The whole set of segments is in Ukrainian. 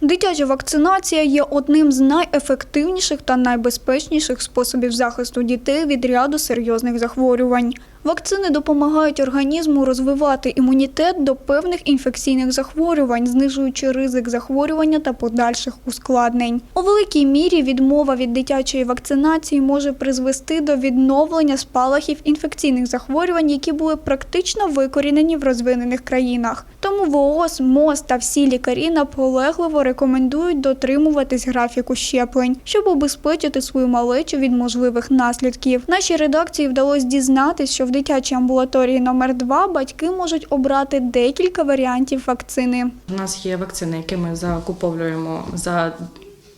Дитяча вакцинація є одним з найефективніших та найбезпечніших способів захисту дітей від ряду серйозних захворювань. Вакцини допомагають організму розвивати імунітет до певних інфекційних захворювань, знижуючи ризик захворювання та подальших ускладнень. У великій мірі відмова від дитячої вакцинації може призвести до відновлення спалахів інфекційних захворювань, які були практично викорінені в розвинених країнах. Тому ВООЗ, МОЗ та всі лікарі наполегливо рекомендують дотримуватись графіку щеплень, щоб убезпечити свою малечу від можливих наслідків. Нашій редакції вдалося дізнатись, що в дитячій амбулаторії номер 2 батьки можуть обрати декілька варіантів вакцини. У нас є вакцини, які ми закуповуємо за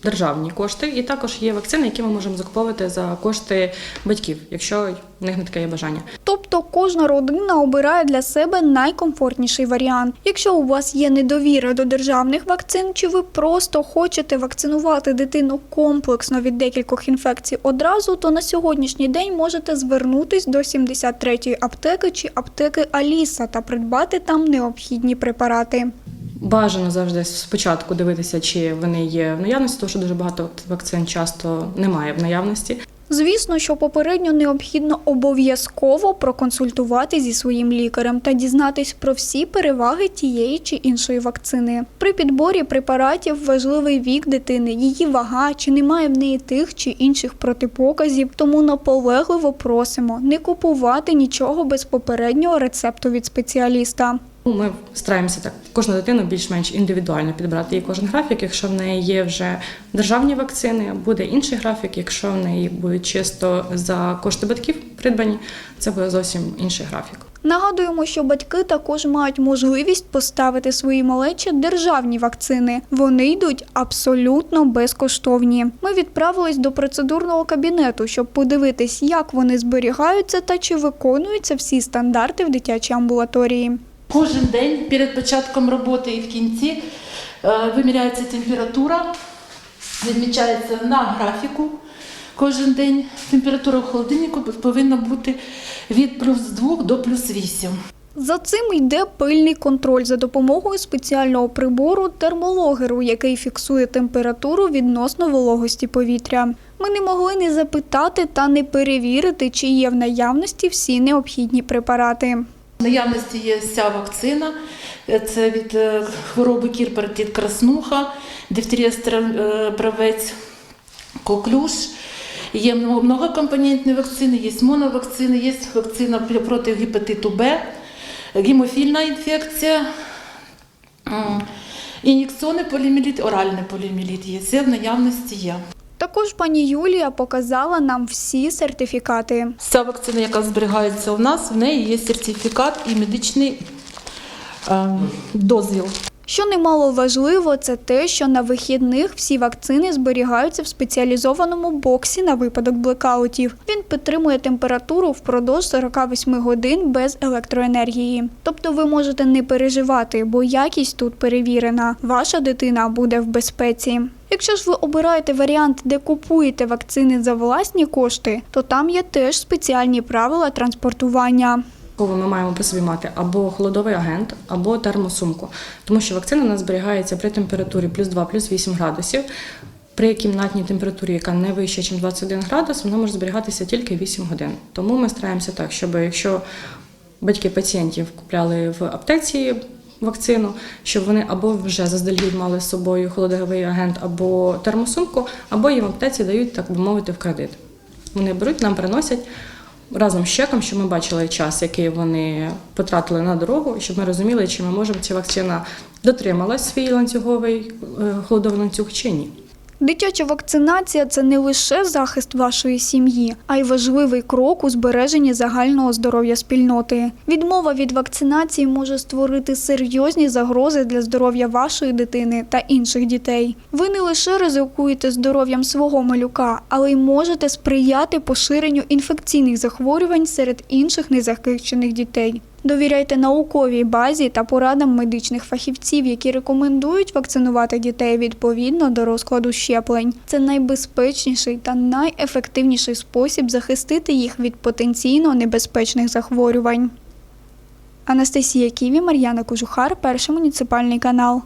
державні кошти, і також є вакцини, які ми можемо закуповувати за кошти батьків, якщо в них не таке є бажання. Тобто кожна родина обирає для себе найкомфортніший варіант. Якщо у вас є недовіра до державних вакцин, чи ви просто хочете вакцинувати дитину комплексно від декількох інфекцій одразу, то на сьогоднішній день можете звернутись до 73-ї аптеки чи аптеки Аліса та придбати там необхідні препарати. Бажано завжди спочатку дивитися, чи вони є в наявності, тому що дуже багато вакцин часто немає в наявності. Звісно, що попередньо необхідно обов'язково проконсультувати зі своїм лікарем та дізнатись про всі переваги тієї чи іншої вакцини. При підборі препаратів важливий вік дитини, її вага, чи немає в неї тих чи інших протипоказів. Тому наполегливо просимо не купувати нічого без попереднього рецепту від спеціаліста. Ну, Ми стараємося так кожну дитину більш-менш індивідуально підбирати їй кожен графік. Якщо в неї є вже державні вакцини, буде інший графік. Якщо в неї будуть чисто за кошти батьків придбані, це буде зовсім інший графік. Нагадуємо, що батьки також мають можливість поставити свої малечі державні вакцини. Вони йдуть абсолютно безкоштовні. Ми відправились до процедурного кабінету, щоб подивитись, як вони зберігаються та чи виконуються всі стандарти в дитячій амбулаторії. Кожен день перед початком роботи і в кінці е, виміряється температура, відмічається на графіку. Кожен день температура в холодильнику повинна бути від плюс 2 до плюс 8. За цим йде пильний контроль за допомогою спеціального прибору термологеру, який фіксує температуру відносно вологості повітря. Ми не могли не запитати та не перевірити, чи є в наявності всі необхідні препарати. Наявності є вся вакцина. Е, Це від е, хвороби кір паротит краснуха, дифтерія правець, коклюш. Є многокомпонентні вакцини, є моновакцини, є вакцина проти гепатиту Б, гемофільна інфекція, ін'єкційний поліоміеліт, оральний поліоміеліт є. Все в наявності є. Також пані Юлія показала нам всі сертифікати. Ця вакцина, яка зберігається у нас, в неї є сертифікат і медичний е, дозвіл. Що немало важливо, це те, що на вихідних всі вакцини зберігаються в спеціалізованому боксі на випадок блекаутів. Він підтримує температуру впродовж 48 годин без електроенергії. Тобто ви можете не переживати, бо якість тут перевірена. Ваша дитина буде в безпеці. Якщо ж ви обираєте варіант, де купуєте вакцини за власні кошти, то там є теж спеціальні правила транспортування. Ми маємо при собі мати або холодовий агент, або термосумку, тому що вакцина у нас зберігається при температурі плюс 2, плюс 8 градусів. При кімнатній температурі, яка не вища, ніж 21 градус, вона може зберігатися тільки 8 годин. Тому ми стараємося так, щоб якщо батьки пацієнтів купляли в аптеці вакцину, щоб вони або вже заздалегідь мали з собою холодовий агент або термосумку, або їм аптеці дають, так би мовити, в кредит. Вони беруть, нам приносять разом з чеком, щоб ми бачили час, який вони потратили на дорогу, щоб ми розуміли, чи ми можемо ця вакцина дотрималась свій ланцюговий е, холодовий ланцюг чи ні. Дитяча вакцинація це не лише захист вашої сім'ї, а й важливий крок у збереженні загального здоров'я спільноти. Відмова від вакцинації може створити серйозні загрози для здоров'я вашої дитини та інших дітей. Ви не лише ризикуєте здоров'ям свого малюка, але й можете сприяти поширенню інфекційних захворювань серед інших незахищених дітей. Довіряйте науковій базі та порадам медичних фахівців, які рекомендують вакцинувати дітей відповідно до розкладу щеплень. Це найбезпечніший та найефективніший спосіб захистити їх від потенційно небезпечних захворювань. Анастасія Ківі, Мар'яна Кожухар, перший муніципальний канал.